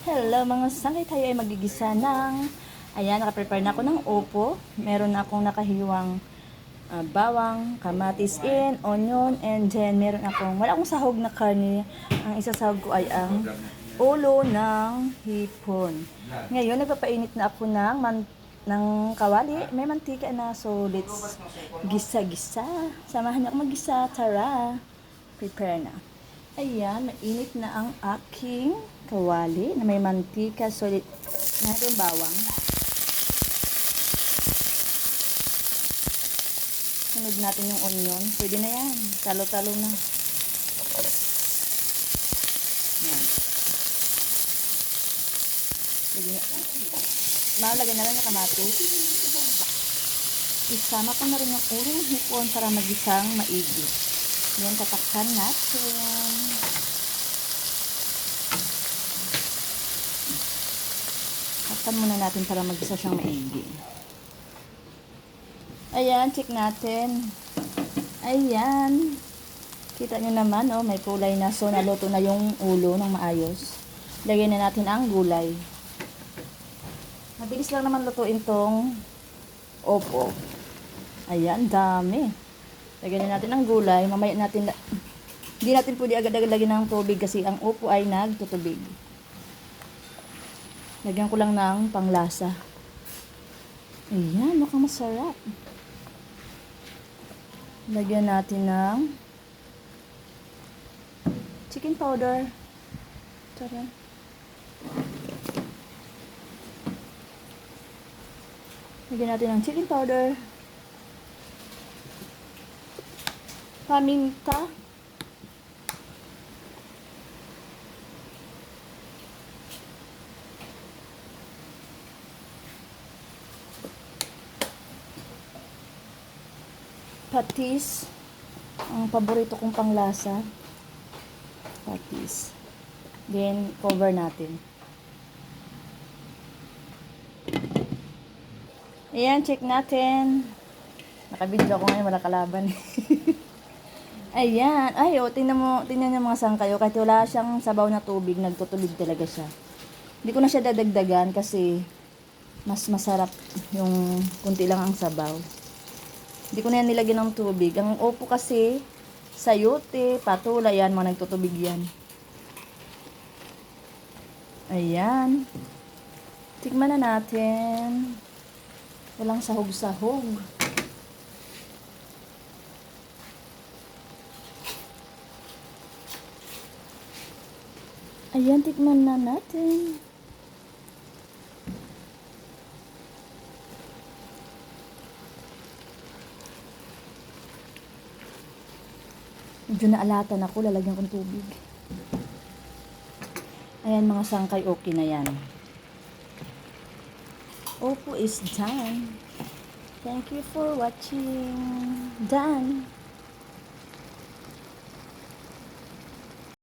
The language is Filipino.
Hello mga sangkay, tayo ay magigisa ng ayan, nakaprepare na ako ng opo meron akong nakahiwang ah, bawang, kamatis in, onion, and then meron akong, wala akong sahog na karne. Ang isasahog ko ay ang ulo ng hipon. Ngayon, nagpapainit na ako ng man, ng kawali, may mantika na so let's gisa-gisa. Samahan niyo ako maggisa, tara prepare na Ayan, mainit na ang aking kawali na may mantika. So, yung bawang. Sunod natin yung onion. Pwede na yan. Talo-talo na. Yan. Pwede na. Malagay na lang yung kamatis. Isama ko na rin yung ulo ng hipon para magisang maigi. Yan, tatakpan natin. Takpan muna natin para mag-isa siyang maigi. Ayan, check natin. Ayan. Kita nyo naman, oh, may kulay na. So, naluto na yung ulo ng maayos. Lagyan na natin ang gulay. Mabilis lang naman lutuin tong opo. Ayan, dami. Lagyan na natin ang gulay. Mamaya natin, hindi natin pwede agad-agad lagyan ng tubig kasi ang upo ay nagtutubig. Lagyan ko lang ng panglasa. Ayan, mukhang masarap. Lagyan natin ng chicken powder. Tara. Lagyan natin ng chicken powder. Paminta. Patis. Ang paborito kong panglasa. Patis. Then, cover natin. Ayan, check natin. Nakabidyo ako ngayon, wala kalaban. Ayan. Ay, oh, tingnan mo, tingnan niyo mga sangkayo. Kahit wala siyang sabaw na tubig, nagtutubig talaga siya. Hindi ko na siya dadagdagan kasi mas masarap yung kunti lang ang sabaw. Hindi ko na yan nilagyan ng tubig. Ang opo kasi, sayote, patula, yan, mga nagtutubig yan. Ayan. Tikman na natin. Walang sahog-sahog. Ayan, tikman na natin. Medyo naalatan ako, lalagyan kong tubig. Ayan mga sangkay, okay na yan. Opo is done. Thank you for watching. Done.